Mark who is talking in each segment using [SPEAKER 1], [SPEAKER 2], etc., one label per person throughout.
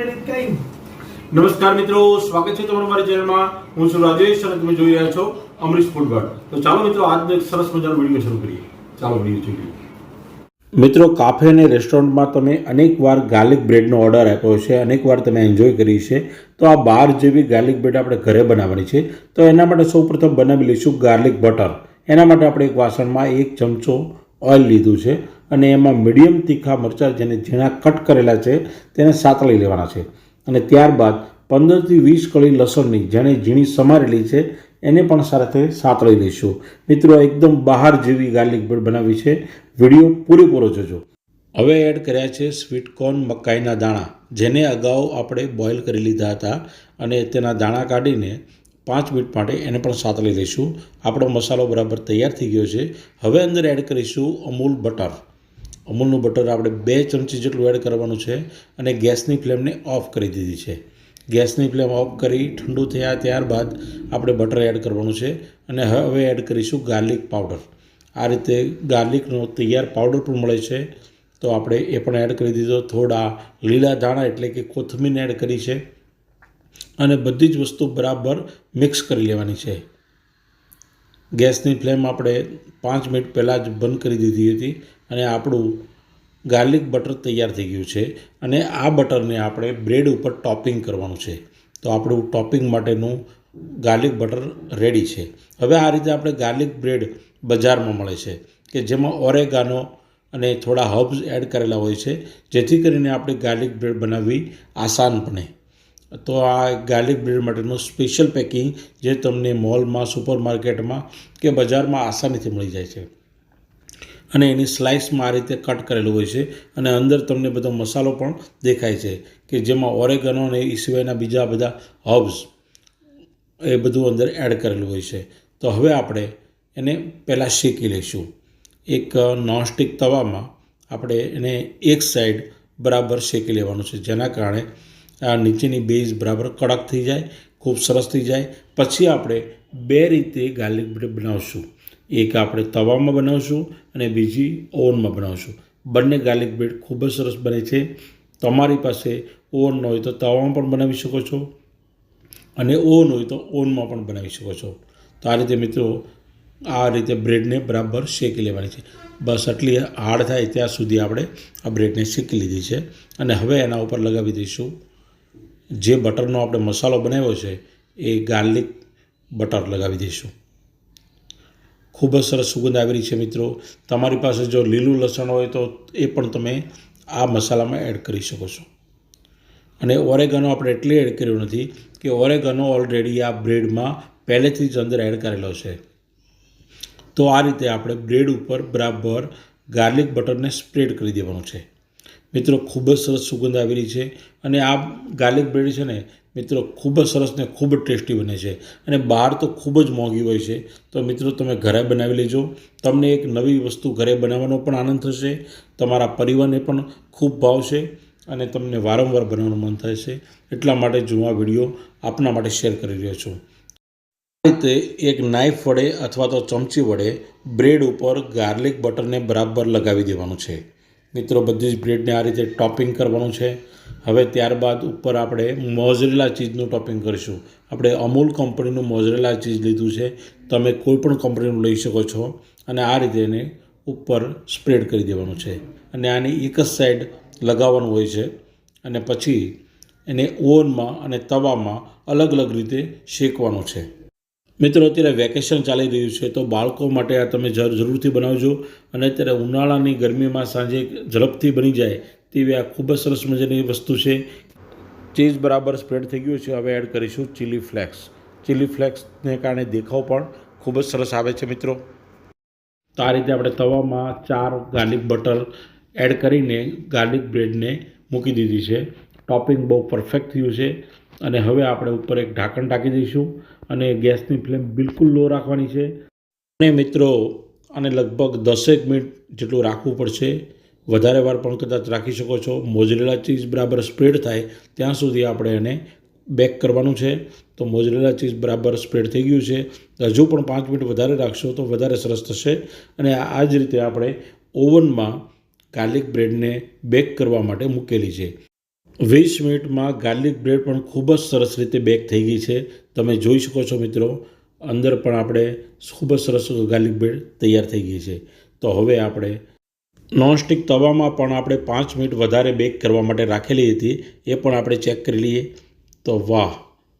[SPEAKER 1] Training કઈ?
[SPEAKER 2] નમસ્કાર મિત્રો, સ્વાગત છે તમારું મારી ચેનલમાં. હું છું રાજેશ અને તમે જોઈ રહ્યા છો અમરીશ ફૂડગઢ તો ચાલો મિત્રો, આજનો એક સરસ મજાનો વીડિયો શરૂ કરીએ. ચાલો, વીડિયો જોઈએ મિત્રો, કાફે અને રેસ્ટોરન્ટમાં તમે અનેકવાર ગાર્લિક બ્રેડનો ઓર્ડર આપ્યો છે, અનેકવાર તમે એન્જોય કરી છે. તો આ બાર જેવી ગાર્લિક બ્રેડ આપણે ઘરે બનાવવાની છે. તો એના માટે સૌપ્રથમ બનાવી લઈશું ગાર્લિક બટર. એના માટે આપણે એક વાસણમાં એક ચમચો ઓઇલ લીધું છે. અને એમાં મીડિયમ તીખા મરચાં જેને ઝીણા કટ કરેલા છે, તેને સાતળી લેવાના છે. અને ત્યારબાદ પંદરથી વીસ કળી લસણની જેણે ઝીણી સમારેલી છે, એને પણ સાથે સાતળી લઈશું. મિત્રો, એકદમ બહાર જેવી ગાર્લિક બ્રેડ બનાવી છે. વીડિયો પૂરેપૂરો જોજો. હવે એડ કર્યા છે સ્વીટકોર્ન મકાઈના દાણા, જેને અગાઉ આપણે બોઇલ કરી લીધા હતા અને તેના દાણા કાઢીને પાંચ મિનિટ માટે એને પણ સાતળી લઈશું. આપણો મસાલો બરાબર તૈયાર થઈ ગયો છે. હવે અંદર એડ કરીશું અમૂલ બટર. અમૂલનું બટર આપણે બે ચમચી જેટલું એડ કરવાનું છે અને ગેસની ફ્લેમને ઓફ કરી દીધી છે. ગેસની ફ્લેમ ઓફ કરી ઠંડુ થયા ત્યારબાદ આપણે બટર એડ કરવાનું છે અને હવે એડ કરીશું ગાર્લિક પાવડર આ રીતે ગાર્લિકનો તૈયાર પાવડર પણ મળે છે. તો આપણે એ પણ એડ કરી દીધો. થોડા લીલા ધાણા એટલે કે કોથમીર એડ કરી છે. અને બધી જ વસ્તુ બરાબર મિક્સ કરી લેવાની છે. ગેસની ફ્લેમ આપણે પાંચ મિનિટ પહેલાં જ બંધ કરી દીધી હતી અને આપણું ગાર્લિક બટર તૈયાર થઈ ગયું છે અને આ બટરને આપણે બ્રેડ ઉપર ટોપિંગ કરવાનું છે. તો આપણું ટોપિંગ માટેનું ગાર્લિક બટર રેડી છે. હવે આ રીતે આપણે ગાર્લિક બ્રેડ બજારમાં મળે છે કે જેમાં ઓરેગાનો અને થોડા હર્બ્સ એડ કરેલા હોય છે, જેથી કરીને આપણે ગાર્લિક બ્રેડ બનાવવી આસાન બને. તો આ ગાર્લિક બ્રેડ માટેનું સ્પેશિયલ પેકિંગ જે તમને મોલમાં સુપરમાર્કેટમાં કે બજારમાં આસાનીથી મળી જાય છે. અને એની સ્લાઇસમાં આ રીતે કટ કરેલું હોય છે અને અંદર તમને બધો મસાલો પણ દેખાય છે કે જેમાં ઓરેગનો અને એ સિવાયના બીજા બધા હર્બ્સ એ બધું અંદર એડ કરેલું હોય છે. તો હવે આપણે એને પહેલાં શેકી લઈશું. એક નોનસ્ટિક તવામાં આપણે એને એક સાઈડ બરાબર શેકી લેવાનું છે. જેના કારણે આ નીચેની બેઝ બરાબર કડક થઈ જાય, ખૂબ સરસ થઈ જાય. પછી આપણે બે રીતે ગાર્લિક બ્રેડ બનાવશું. એક આપણે તવામાં બનાવશું અને બીજી ઓવનમાં બનાવશું. બંને ગાર્લિક બ્રેડ ખૂબ જ સરસ બને છે. તમારી પાસે ઓવન હોય તો તવામાં પણ બનાવી શકો છો અને ઓવન હોય તો ઓવનમાં પણ બનાવી શકો છો. તો આ રીતે મિત્રો, આ રીતે બ્રેડને બરાબર શેકી લેવાની છે. બસ આટલી હાર્ડ થાય ત્યાં સુધી આપણે આ બ્રેડને શેકી લીધી છે. અને હવે એના ઉપર લગાવી દઈશું જે બટરનો આપણે મસાલો બનાવ્યો છે, એ ગાર્લિક બટર લગાવી દઈશું. ખૂબ જ સરસ સુગંધ આવી રહી છે મિત્રો. તમારી પાસે જો લીલું લસણ હોય તો એ પણ તમે આ મસાલામાં એડ કરી શકો છો. અને ઓરેગનો આપણે એટલે એડ કર્યો નથી કે ઓરેગનો ઓલરેડી આ બ્રેડમાં પહેલેથી જ અંદર એડ કરેલો છે. તો આ રીતે આપણે બ્રેડ ઉપર બરાબર ગાર્લિક બટરને સ્પ્રેડ કરી દેવાનું છે. મિત્રો, ખૂબ જ સરસ સુગંધ આવેલી છે અને આ ગાર્લિક બ્રેડ છે ને, મિત્રો, ખૂબ જ સરસ ને ખૂબ જ ટેસ્ટી બને છે અને બહાર તો ખૂબ જ મોંઘી હોય છે. તો મિત્રો, તમે ઘરે બનાવી લેજો. તમને એક નવી વસ્તુ ઘરે બનાવવાનો પણ આનંદ થશે, તમારા પરિવારને પણ ખૂબ ભાવશે અને તમને વારંવાર બનાવવાનું મન થાય છે. એટલા માટે જો આ વીડિયો આપના માટે શેર કરી રહ્યો છું. આ રીતે એક નાઇફ વડે અથવા તો ચમચી વડે બ્રેડ ઉપર ગાર્લિક બટરને બરાબર લગાવી દેવાનું છે. મિત્રો, બધી જ બ્રેડને આ રીતે ટોપિંગ કરવાનું છે. હવે ત્યારબાદ ઉપર આપણે મોઝરેલા ચીઝનું ટોપિંગ કરીશું. આપણે અમૂલ કંપનીનું મોઝરેલા ચીઝ લીધું છે. તમે કોઈ પણ કંપનીનું લઈ શકો છો અને આ રીતે એને ઉપર સ્પ્રેડ કરી દેવાનું છે. અને આની એક જ સાઈડ લગાવવાનું હોય છે અને પછી એને ઓવનમાં અને તવામાં અલગ અલગ રીતે શેકવાનું છે. મિત્રો, અત્યારે વેકેશન ચાલી રહ્યું છે, તો બાળકો માટે આ તમે જરૂર જરૂરથી બનાવજો અને અત્યારે ઉનાળાની ગરમીમાં સાંજે ઝડપથી બની જાય તેવી આ ખૂબ જ સરસ મજાની વસ્તુ છે. ચીઝ બરાબર સ્પ્રેડ થઈ ગયું છે, હવે એડ કરીશું ચીલી ફ્લેક્સ. ચીલી ફ્લેક્સને કારણે દેખાવ પણ ખૂબ જ સરસ આવે છે, મિત્રો. તો આ રીતે આપણે તવામાં ચાર ગાર્લિક બટર એડ કરીને ગાર્લિક બ્રેડને મૂકી દીધી છે. ટોપિંગ બહુ પરફેક્ટ થયું છે અને હવે આપણે ઉપર એક ઢાંકણ ઢાંકી દઈશું અને ગેસની ફ્લેમ બિલકુલ લો રાખવાની છે. અને મિત્રો, આને લગભગ દસેક મિનિટ જેટલું રાખવું પડશે. વધારે વાર પણ કદાચ રાખી શકો છો. મોજરેલા ચીઝ બરાબર સ્પ્રેડ થાય ત્યાં સુધી આપણે એને બેક કરવાનું છે. તો મોજરેલા ચીઝ બરાબર સ્પ્રેડ થઈ ગયું છે. હજુ પણ પાંચ મિનિટ વધારે રાખશો તો વધારે સરસ થશે. અને આ જ રીતે આપણે ઓવનમાં ગાર્લિક બ્રેડને બેક કરવા માટે મૂકેલી છે. વીસ મિનિટમાં ગાર્લિક બ્રેડ પણ ખૂબ જ સરસ રીતે બેક થઈ ગઈ છે. તમે જોઈ શકો છો મિત્રો, અંદર પણ આપણે ખૂબ જ સરસ ગાર્લિક બ્રેડ તૈયાર થઈ ગઈ છે. તો હવે આપણે નોનસ્ટિક તવામાં પણ આપણે પાંચ મિનિટ વધારે બેક કરવા માટે રાખેલી હતી, એ પણ આપણે ચેક કરી લઈએ. તો વાહ,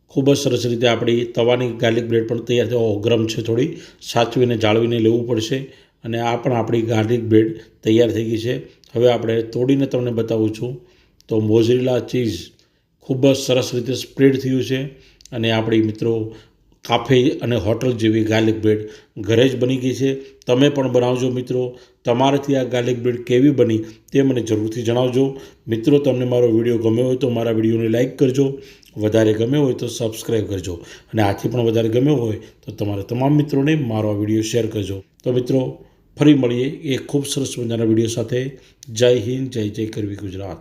[SPEAKER 2] ખૂબ જ સરસ રીતે આપણી તવાની ગાર્લિક બ્રેડ પણ તૈયાર થઈ. ગરમ છે થોડી. સાચવીને જાળવીને લેવું પડશે અને આ પણ આપણી ગાર્લિક બ્રેડ તૈયાર થઈ ગઈ છે. હવે આપણે તોડીને તમને બતાવું છું. તો મોઝરેલા ચીઝ ખૂબ જ સરસ રીતે સ્પ્રેડ થયું છે અને આપણી મિત્રો કાફે અને હોટલ જેવી ગાર્લિક બ્રેડ ઘરે જ બની ગઈ છે. તમે પણ બનાવજો મિત્રો. તમારાથી આ ગાર્લિક બ્રેડ કેવી બની તે મને જરૂરથી જણાવજો. મિત્રો, તમને મારો વીડિયો ગમ્યો હોય તો મારા વિડીયોને લાઇક કરજો. વધારે ગમ્યો હોય તો સબસ્ક્રાઈબ કરજો. અને આથી પણ વધારે ગમ્યો હોય તો તમારા તમામ મિત્રોને મારો આ વીડિયો શેર કરજો. તો મિત્રો, ફરી મળીએ એ ખૂબ સરસ મજાના વીડિયો સાથે. જય હિન્દ, જય જય કરવી ગુજરાત.